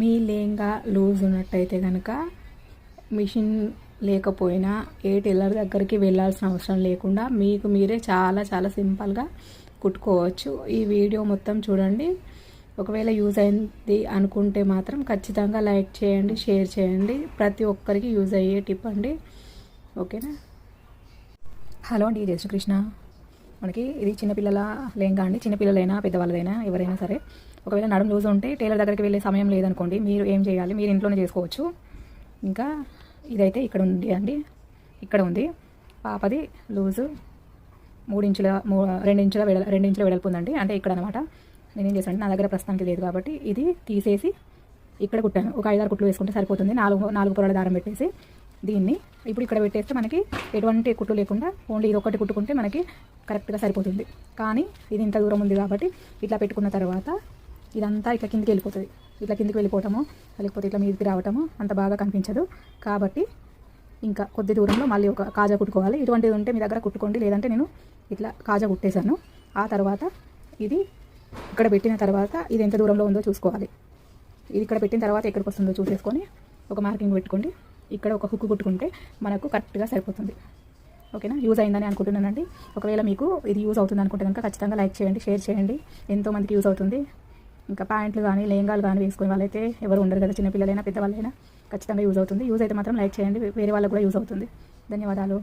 మీ లేంగా loose ఉన్నట్టయితే కనుక machine లేకపోయినా ఏ టైలర్ దగ్గరికి వెళ్ళాల్సిన అవసరం లేకుండా మీకు మీరే చాలా చాలా సింపుల్గా కుట్టుకోవచ్చు. ఈ వీడియో మొత్తం చూడండి. ఒకవేళ యూజ్ అయింది అనుకుంటే మాత్రం ఖచ్చితంగా లైక్ చేయండి షేర్ చేయండి. ప్రతి ఒక్కరికి యూజ్ అయ్యే టిప్ అండి. ఓకేనా? హలో అండి జయశ్రీకృష్ణ మనకి ఇది చిన్నపిల్లల లేంగా అండి. చిన్నపిల్లలైనా పెద్దవాళ్ళదైనా ఎవరైనా సరే ఒకవేళ నడుము లూజ్ ఉంటే టైలర్ దగ్గరికి వెళ్ళే సమయం లేదనుకోండి మీరు ఏం చేయాలి? మీరు ఇంట్లోనే చేసుకోవచ్చు. ఇంకా ఇదైతే ఇక్కడ ఉంది అండి. ఇక్కడ ఉంది. పాపది లూజు మూడు ఇంచుల మూ రెండు ఇంచుల వెడ రెండు ఇంచుల వెడల్పు ఉందండి. అంటే ఇక్కడ అనమాట నేనేం చేశాను నా దగ్గర ప్రస్తుతానికి లేదు కాబట్టి ఇది తీసేసి ఇక్కడ కుట్టాను. ఒక ఐదారు కుట్లు వేసుకుంటే సరిపోతుంది. నాలుగు నాలుగు పొరల దారం పెట్టేసి దీన్ని ఇప్పుడు ఇక్కడ పెట్టేస్తే మనకి ఎటువంటి కుట్లు లేకుండా ఓన్లీ ఇది ఒకటి కుట్టుకుంటే మనకి కరెక్ట్గా సరిపోతుంది. కానీ ఇది ఇంత దూరం ఉంది కాబట్టి ఇట్లా పెట్టుకున్న తర్వాత ఇదంతా ఇట్లా కిందికి వెళ్ళిపోతుంది. ఇట్లా కిందికి వెళ్ళిపోవటము లేకపోతే ఇట్లా మీదకి రావటము అంత బాగా కనిపించదు. కాబట్టి ఇంకా కొద్ది దూరంలో మళ్ళీ ఒక కాజా కుట్టుకోవాలి. ఇటువంటిది ఉంటే మీ దగ్గర కుట్టుకోండి. లేదంటే నేను ఇట్లా కాజా కుట్టేశాను. ఆ తర్వాత ఇది ఇక్కడ పెట్టిన తర్వాత ఇది ఎంత దూరంలో ఉందో చూసుకోవాలి. ఇది ఇక్కడ పెట్టిన తర్వాత ఎక్కడికి వస్తుందో చూసేసుకొని ఒక మార్కింగ్ పెట్టుకోండి. ఇక్కడ ఒక హుక్ కుట్టుకుంటే మనకు కరెక్ట్గా సరిపోతుంది. ఓకేనా? యూజ్ అయిందని అనుకుంటున్నానండి. ఒకవేళ మీకు ఇది యూజ్ అవుతుంది అనుకుంటే కనుక ఖచ్చితంగా లైక్ చేయండి షేర్ చేయండి. ఎంతోమందికి యూజ్ అవుతుంది. ఇంకా ప్యాంట్లు కానీ లేంగాలు కానీ వేసుకునే వాళ్ళైతే ఎవరు ఉండరు కదా చిన్నపిల్లలైనా పెద్దవాళ్ళైనా. ఖచ్చితంగా యూజ్ అవుతుంది. యూజ్ అయితే మాత్రం లైక్ చేయండి. వేరే వాళ్ళకు కూడా యూజ్ అవుతుంది. ధన్యవాదాలు.